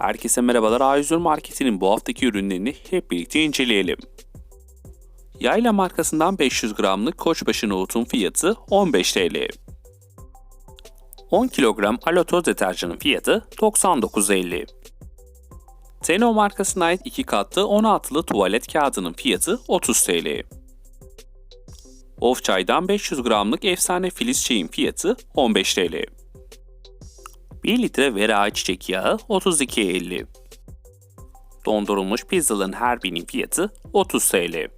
Herkese merhabalar. A101 Marketi'nin bu haftaki ürünlerini hep birlikte inceleyelim. Yayla markasından 500 gramlık koçbaşı nohutun fiyatı 15 TL. 10 kilogram alotoz deterjanın fiyatı 99.50. Teno markasına ait 2 katlı 16'lı tuvalet kağıdının fiyatı 30 TL. Of çaydan 500 gramlık efsane filiz çayın fiyatı 15 TL. 1 litre vera ayçiçek yağı 32.50. Dondurulmuş pizzaların her birinin fiyatı 30 TL.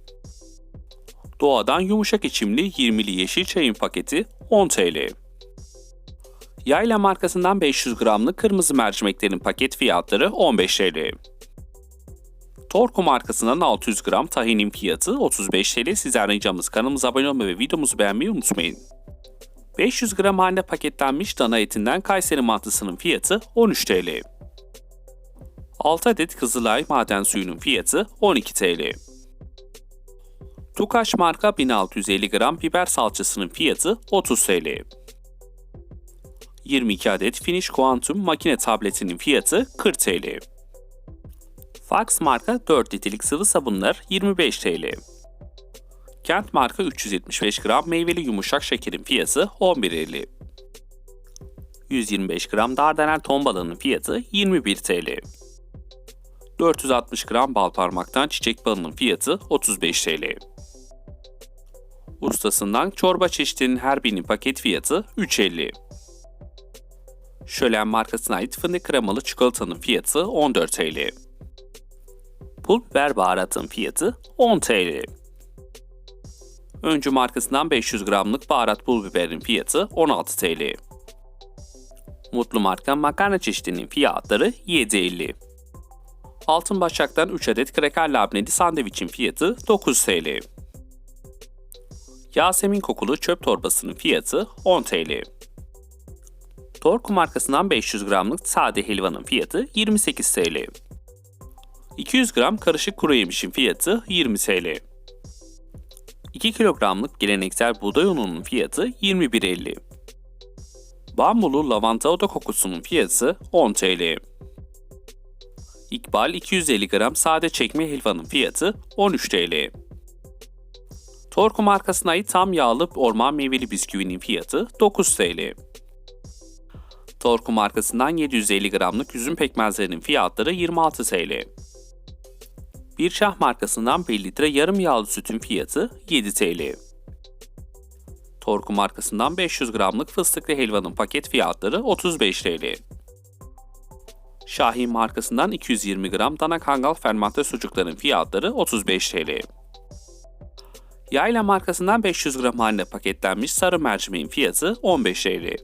Doğadan yumuşak içimli 20'li yeşil çayın paketi 10 TL. Yayla markasından 500 gramlık kırmızı mercimeklerin paket fiyatları 15 TL. Torku markasından 600 gram tahinin fiyatı 35 TL. Sizden ricamız kanalımıza abone olmayı ve videomuzu beğenmeyi unutmayın. 500 gram halinde paketlenmiş dana etinden Kayseri mantısının fiyatı 13 TL. 6 adet Kızılay maden suyunun fiyatı 12 TL. Tukaş marka 1650 gram biber salçasının fiyatı 30 TL. 22 adet Finish Quantum makine tabletinin fiyatı 40 TL. Fox marka 4 litrelik sıvı sabunlar 25 TL. Kent marka 375 gram meyveli yumuşak şekerin fiyatı 11.50. 125 gram dardanel ton balığının fiyatı 21 TL. 460 gram bal parmaktan çiçek balının fiyatı 35 TL. Ustasından çorba çeşitinin her birinin paket fiyatı 3.50. Şölen markasına ait fındık kremalı çikolatanın fiyatı 14 TL. Pul biber baharatın fiyatı 10 TL. Öncü markasından 500 gramlık baharat pul biberin fiyatı 16 TL. Mutlu marka makarna çeşidinin fiyatları 7.50. Altın Başak'tan 3 adet kreker labneli sandviçin fiyatı 9 TL. Yasemin kokulu çöp torbasının fiyatı 10 TL. Torku markasından 500 gramlık sade helvanın fiyatı 28 TL. 200 gram karışık kuru yemişin fiyatı 20 TL. 2 kilogramlık geleneksel buğday ununun fiyatı 21.50. Bambulu lavanta oda kokusunun fiyatı 10 TL. İkbal 250 gram sade çekme helvanın fiyatı 13 TL. Torku markasına ait tam yağlı orman meyveli bisküvinin fiyatı 9 TL. Torku markasından 750 gramlık üzüm pekmezlerinin fiyatları 26 TL. Bir şah markasından 1 litre yarım yağlı sütün fiyatı 7 TL. Torku markasından 500 gramlık fıstıklı helvanın paket fiyatları 35 TL. Şahin markasından 220 gram dana kangal fermante sucukların fiyatları 35 TL. Yayla markasından 500 gram haline paketlenmiş sarı mercimeğin fiyatı 15 TL.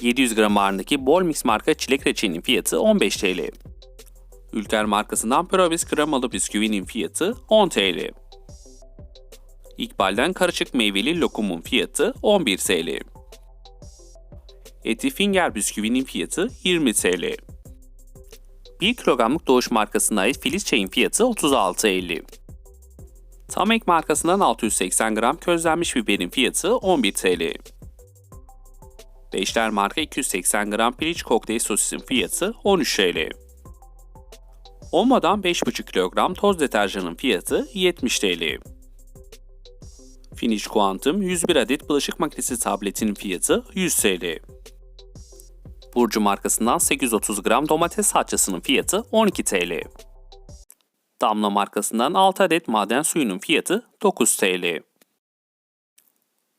700 gram ağırlığındaki Bolmix marka çilek reçelinin fiyatı 15 TL. Ülker markasından Probis kremalı bisküvinin fiyatı 10 TL. İkbal'den karışık meyveli lokumun fiyatı 11 TL. Eti Finger bisküvinin fiyatı 20 TL. 1 kilogramlık Doğuş markasına ait Filiz çayın fiyatı 36.50. Tamek markasından 680 gram közlenmiş biberin fiyatı 11 TL. Beşler marka 280 gram piliç kokteyl sosisin fiyatı 13 TL. Olmadan 5,5 kilogram toz deterjanın fiyatı 70 TL. Finish Quantum 101 adet bulaşık makinesi tabletinin fiyatı 100 TL. Burcu markasından 830 gram domates salçasının fiyatı 12 TL. Damla markasından 6 adet maden suyunun fiyatı 9 TL.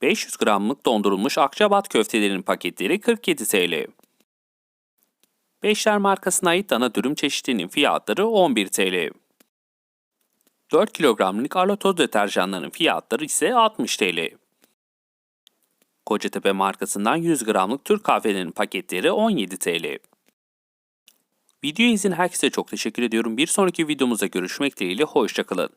500 gramlık dondurulmuş akçabat köftelerinin paketleri 47 TL. Beşler markasına ait dana dürüm çeşitinin fiyatları 11 TL. 4 kilogramlık Arla toz deterjanların fiyatları ise 60 TL. Kocatepe markasından 100 gramlık Türk kahvelerinin paketleri 17 TL. Videoyu izleyen herkese çok teşekkür ediyorum. Bir sonraki videomuzda görüşmek dileğiyle hoşçakalın.